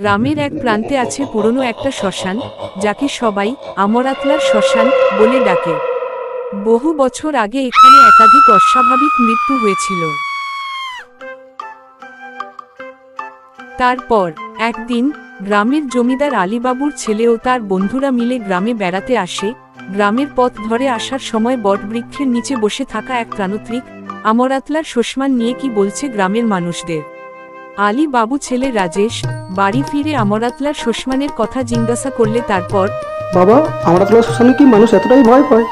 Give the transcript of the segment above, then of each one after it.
গ্রামের এক প্রান্তে আছে পুরনো একটা শ্মশান, যাকে সবাই আমরাতলার শ্মশান বলে ডাকে। বহু বছর আগে এখানে একাধিক অস্বাভাবিক মৃত্যু হয়েছিল। তারপর, একদিন, গ্রামের জমিদার আলীবাবুর ছেলে ও তার বন্ধুরা মিলে গ্রামে বেড়াতে আসে। গ্রামের পথ ধরে আসার সময় বটবৃক্ষের নিচে বসে থাকা এক প্রাণত্রিক, আমরাতলার শোষমান নিয়ে কি বলছে গ্রামের মানুষদের? আলী বাবু ছেলে রাজেশ বাড়ি ফিরে আমরাতলার শোষমানের কথা জিজ্ঞাসা করলে তারপর বাবা আমরা তোলা শ্মশানে কি মানুষ এতটাই ভয় পায়?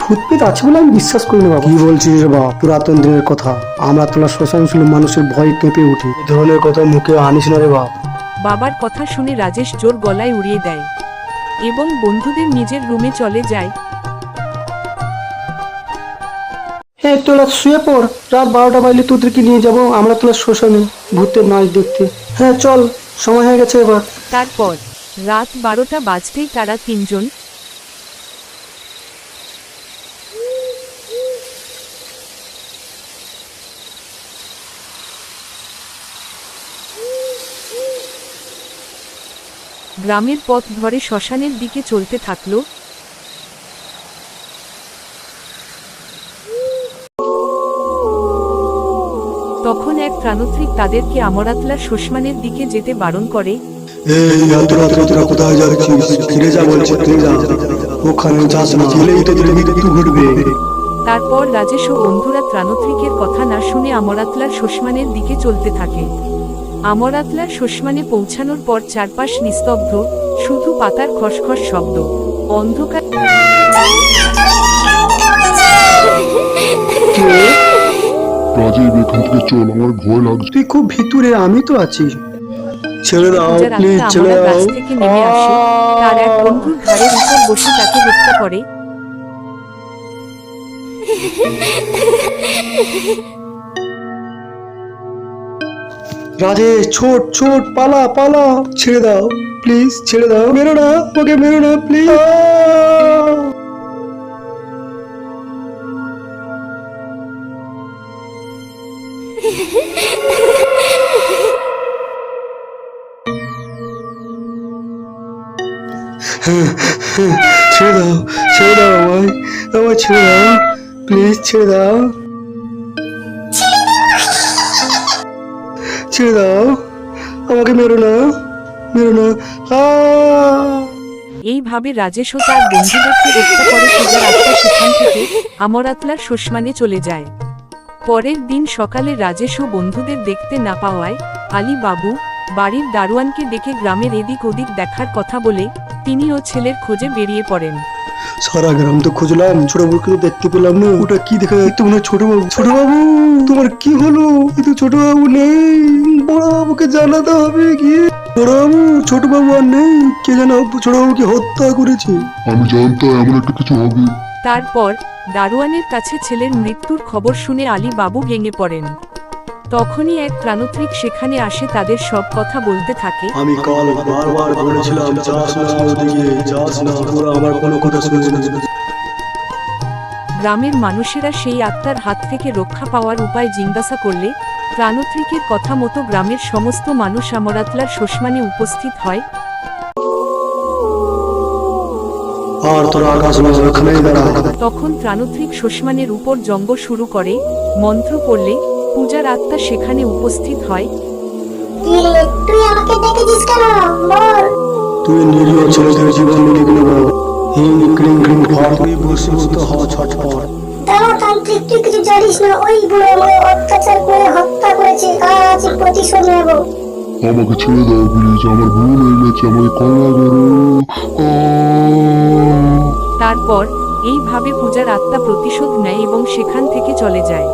ভূত পেত আছে বলে আমি বিশ্বাস করি না বাবা। কি বলছিস রে বাবা? পুরাতন দিনের কথা। আমরা তোলা শ্মশান শুনে মানুষের ভয় কেঁপে উঠে এই ধরনের কথা মুখে আনিস না রে বাপ। বাবার কথা শুনে রাজেশ জোর গলায় উড়িয়ে দেয় এবং বন্ধুদের নিজের রুমে চলে যায়। হ্যাঁ তোরা শুয়ে পড়। রাত বারোটা বাজলে তোদেরকে নিয়ে যাব। আমরা তোলা শ্মশানে ভূতের নাচ দেখতে। হ্যাঁ চল, সময় হয়ে গেছে এবার। তারপর রাত বারোটা বাজতেই তারা তিনজন গ্রামের পথ ধরে শ্মশানের দিকে চলতে থাকল তখন এক প্রাণত্রিক তাদেরকে আমরাতলার শোষমানের দিকে যেতে বারণ করে। এই এত তোরা কোথায় যাচ্ছিস? ফিরে যা বলছে ফিরে যা। ওখানে যাস না গেলেই তোদের মৃত্যু ঘটবে। তারপর রাজেশ ও বন্ধুরা ত্রাণত্রিকের কথা না শুনে আমরাতলার শোষমানের দিকে চলতে থাকে। আমরাতলার শোষমানে পৌঁছানোর পর চারপাশ নিস্তব্ধ শুধু পাতার খসখস শব্দ। অন্ধকার রাজীব এখান থেকে চল আমার ভয় লাগছে। তুই খুব ভিতরে আমি তো আছি। ছেড়ে দাও প্লিজ ছেড়ে দাও। থেকে নেমে আসে। তার এক বন্ধুর ঘাড়ের উপর বসে তাকে হত্যা করে। রাজেশ ছোট ছোট পালা পালা। ছেড়ে দাও প্লিজ ছেড়ে দাও। মেরো না ওকে মেরো না প্লিজ আমাকে মেরো না মেরো না। এইভাবে রাজেশ ও তার বন্ধুদেরকে হত্যা করে পূজার আত্মা সেখান থেকে আমরাতলার শোষমানে চলে যায়। পরের দিন সকালে রাজেশ ও বন্ধুদের দেখতে না পাওয়ায় আলী বাবু বাড়ির দারোয়ানকে ডেকে গ্রামের এদিক ওদিক দেখার কথা বলে তিনি ও ছেলের খোঁজে বেরিয়ে পড়েন। সারা গ্রাম তো খুঁজলাম ছোট বাবুকে তো দেখতে পেলাম না। ওটা কি দেখা যাচ্ছে? মনে ছোট বাবু ছোট বাবু তোমার কি হলো? কিন্তু ছোট বাবু নেই। বড় বাবুকে জানাতে হবে গিয়ে বড় বাবু ছোট বাবু আর নেই। কে জানা ছোট বাবুকে হত্যা করেছে। আমি জানতাম এমন একটা কিছু হবে। তারপর দারোয়ানের কাছে ছেলের মৃত্যুর খবর শুনে আলী বাবু ভেঙে পড়েন। তখনই এক প্রাণত্রিক সেখানে আসে তাদের সব কথা বলতে থাকে। আমি কাল বারবার বলেছিলাম যাস না ওদিকে যাস না ওরা আমার কোনো কথা শুনছে না। গ্রামের মানুষেরা সেই আত্মার হাত থেকে রক্ষা পাওয়ার উপায় জিজ্ঞাসা করলে প্রাণত্রিকের কথা মতো গ্রামের সমস্ত মানুষ আমরাতলার শোষমানে উপস্থিত হয় আর তোরা আকাশ দাঁড়া তখন প্রাণত্রিক শোষমানের উপর জঙ্গ শুরু করে মন্ত্র পড়লে পূজার আত্মা সেখানে উপস্থিত হয়। তুই আমাকে ডেকেছিস কেন? বল। তুই নিরীহ ছেলেদের জীবন নিয়ে গেলে হিং ক্রিং ক্রিং ঘর তুই বসীভূত হ ছটপট। তান্ত্রিক তুই কিছু জানিস না? ওই বুড়ো আমাকে অত্যাচার করে হত্যা করেছে। আজ প্রতিশোধ নেব। আমাকে ছেড়ে দাও প্লিজ। আমার ভুল হয়ে গেছে। আমাকে ক্ষমা করো! তারপর এইভাবে পূজার আত্মা প্রতিশোধ নেয় এবং সেখান থেকে চলে যায়।